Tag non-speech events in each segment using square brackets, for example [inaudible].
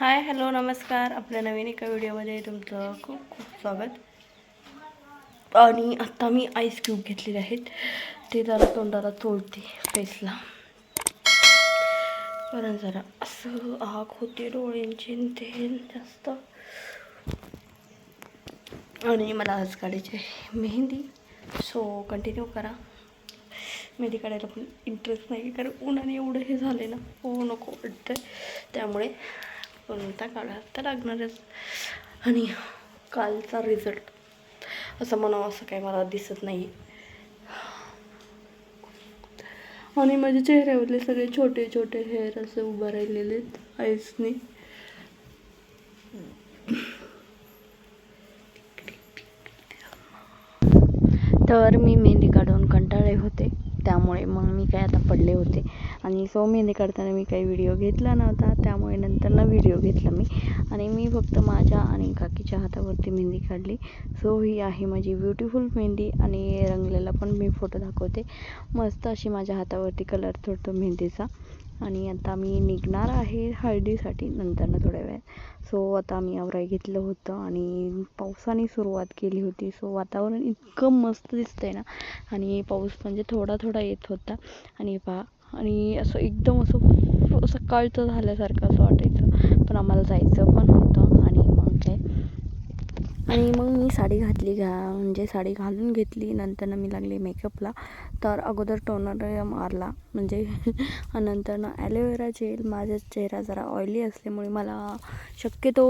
Hi hello नमस्कार. आपल्या नवीन एका व्हिडिओमध्ये तुमचं खूप खूप स्वागत. आणि आत्ता मी आईस क्यूब घेतलेले आहेत. ते जरा तोंडाला तोडते फेसला कारण जरा असं आग होते डोळ्यांची ते जास्त. आणि मला आज काढायची आहे मेहंदी. सो कंटिन्यू करा. मेहंदी काढायला पण इंटरेस्ट नाही कारण उन्हाने एवढं हे झाले ना हो नको वाटतं त्यामुळे कोणता काढा तर लागणारच आणि कालचा रिझल्ट असं म्हणावं असं काही मला दिसत नाही आणि माझ्या चेहऱ्यावरले सगळे छोटे छोटे हेअर असे उभं राहिलेले आहेत आईसनी. तर मी मेहंदी काढून कंटाळे होते. त्यामुळे मग मी काय आता पडले होते. आणि सो मेहंदी काढताना मी काही व्हिडिओ घेतला नव्हता. त्यामुळे नंतर ना व्हिडिओ घेतला मी. आणि मी फक्त माझ्या आणि काकीच्या हातावरती मेहंदी काढली. सो ही आहे माझी ब्युटिफुल मेहंदी आणि रंगलेला पण मी फोटो दाखवते. मस्त अशी माझ्या हातावरती कलर चढतो मेहंदीचा. आणि आता मी निघणार आहे हळदीसाठी नंतर थोड्या वेळात. सो आता आम्ही आवराई घेतलं होतं आणि पावसाने सुरुवात केली होती. सो वातावरण इतकं मस्त दिसतंय ना. आणि पाऊस म्हणजे थोडा थोडा येत होता. आणि पहा आणि असं एकदम असं सकाळचं झाल्यासारखं असं वाटायचं. पण आम्हाला जायचं पण होतं. आणि मग मी साडी घातली घा म्हणजे साडी घालून घेतली. नंतर मी लागली मेकअपला तर अगोदर टोनर मारला. म्हणजे [laughs] नंतर ॲलोवेरा जेल माझा चेहरा जरा ऑइली असल्यामुळे मला शक्यतो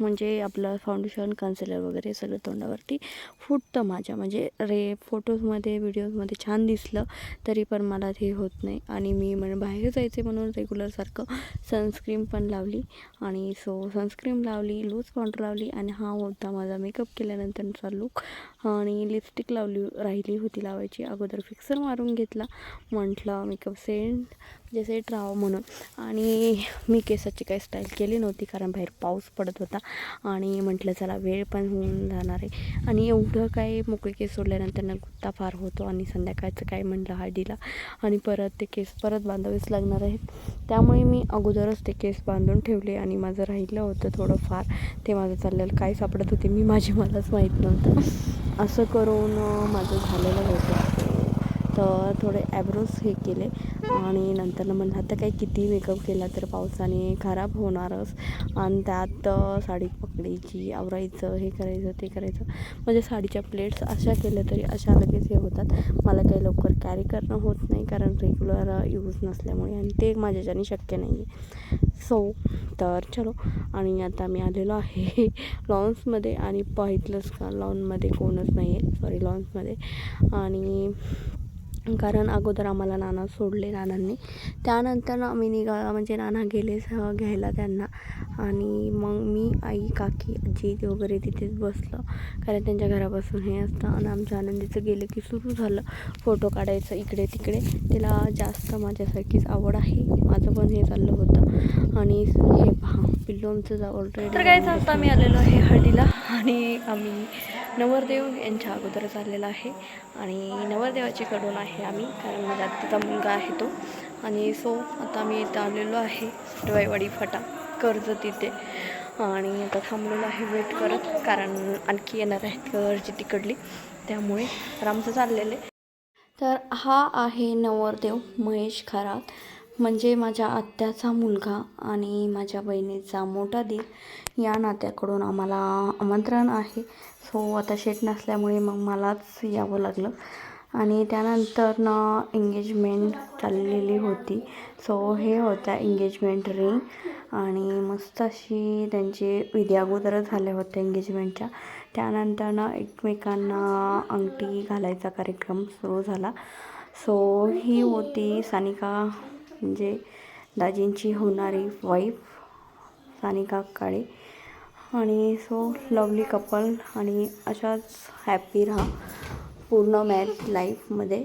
म्हणजे आपलं फाउंडेशन कन्सिलर वगैरे सगळं तोंडावरती फुटतं माझ्या. म्हणजे रे फोटोजमध्ये व्हिडिओजमध्ये छान दिसलं तरी पण मला ते होत नाही. आणि मी म्हणजे बाहेर जायचे म्हणून रेग्युलरसारखं सनस्क्रीम पण लावली. आणि सो सनस्क्रीम लावली लूज पावडर लावली आणि हा होता माझा मेकअप केल्यानंतरचा लुक आणि लिपस्टिक लावली राहिली होती लावायची. अगोदर फिक्सर मारून घेतला. म्हटलं मेकअप सेंट जसे ट्राव म्हणून. आणि मी केसाची काही स्टाईल केली नव्हती कारण बाहेर पाऊस पडत होता. आणि म्हटलं चला वेळ पण होऊन जाणार आहे. आणि एवढं काही मोकळे केस सोडल्यानंतर गुत्ता फार होतो आणि संध्याकाळचं काय म्हटलं हळदीला. आणि परत ते केस परत बांधावेच लागणार आहेत. त्यामुळे मी अगोदरच ते केस बांधून ठेवले आणि माझं राहिलं होतं थोडंफार. ते माझं चाललेलं काय सापडत होते मी माझी मलाच माहीत नव्हतं. असं करून माझं झालेलं होतं. तर थोडे ॲब्रोज हे केले. आणि नंतर म्हणलं आता काही किती मेकअप केला तर पावसाने खराब होणारच. आणि त्यात साडी पकडायची आवरायचं हे करायचं ते करायचं. म्हणजे साडीच्या प्लेट्स अशा केल्या तरी अशा लगेच हे होतात. मला काही लवकर कॅरी करणं होत नाही कारण रेग्युलर यूज नसल्यामुळे आणि ते माझ्याच्याने शक्य नाही आहे सो तर चलो. आणि आता मी आलेलो आहे [laughs] लॉन्समध्ये आणि पाहितलंच का? लॉनमध्ये कोणच नाही आहे सॉरी लॉन्समध्ये आणि कारण अगोदर आम्हाला नाना सोडले नानांनी. त्यानंतर आम्ही निघा म्हणजे नाना गेले घ्यायला त्यांना. आणि मग मी आई काकी आजी वगैरे तिथेच बसलं. कारण त्यांच्या घरापासून हे असतं. आणि आमच्या आनंदीचं गेलं की सुरू झालं. फोटो काढायचं इकडे तिकडे. तिला जास्त माझ्यासारखीच आवड आहे. माझं पण हे चाललं होतं. आणि हे पहा पिल्लोंचं ऑलरेडी तर काय आता आम्ही आलेलो आहे हळदीला. आणि आम्ही नवरदेव यांच्या अगोदर चाललेला आहे. आणि नवरदेवाची कडून आहे आम्ही कारण माझ्या आत्ताचा मुलगा आहे तो. आणि सो आता आम्ही इथं आलेलो आहे रवाईवाडी फाटा कर्ज तिथे. आणि आता थांबलेलो आहे वेट करत कारण आणखी येणार आहेत घरची तिकडली. त्यामुळे आरामचं चाललेले चाललेलं आहे. तर हा आहे नवरदेव महेश खरात. म्हणजे माझ्या आत्याचा मुलगा आणि माझ्या बहिणीचा मोठा दीर या नात्याकडून आम्हाला आमंत्रण आहे. सो आता शेट नसल्यामुळे मग मलाच यावं लागलं. आणि त्यानंतर ना एंगेजमेंट चाललेली होती. सो हे होत्या एंगेजमेंट रिंग आणि मस्त अशी त्यांची विधी अगोदरच झाल्या होत्या एंगेजमेंटच्या त्यानंतर ना एकमेकांना अंगठी घालायचा कार्यक्रम सुरू झाला. सो ही होती सानिका म्हणजे दाजींची होणारी वाईफ सानिका काळे आणि सो लवली कपल आणि अशाच हॅपी राहा पूर्ण मॅथ लाईफमध्ये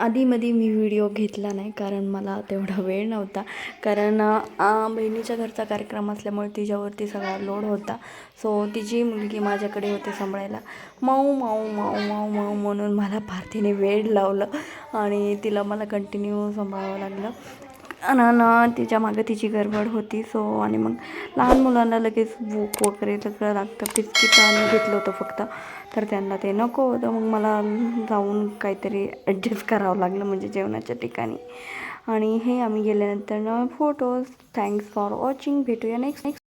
आधीमध्ये मी व्हिडिओ घेतला नाही कारण मला तेवढा वेळ नव्हता. कारण बहिणीच्या घरचा कार्यक्रम असल्यामुळे तिच्यावरती सगळा लोड होता. सो तिची मुलगी माझ्याकडे होते सांभाळायला. माऊ माऊ माऊ माऊ माऊ म्हणून मला भारतीने वेळ लावलं आणि तिला मला कंटिन्यू सांभाळावं लागलं. आणि तिच्यामागे तिची गडबड होती सो आणि मग लहान मुलांना लगेच भूक वगैरे सगळं लागतं. बिस्किट आणि घेतलं होतं फक्त. तर त्यांना ते नको होतं. मग मला जाऊन काहीतरी ॲडजस्ट करावं लागलं म्हणजे जेवणाच्या ठिकाणी. आणि हे आम्ही गेल्यानंतर फोटोज थँक्स फॉर वॉचिंग भेटूया नेक्स्ट नेक्स्ट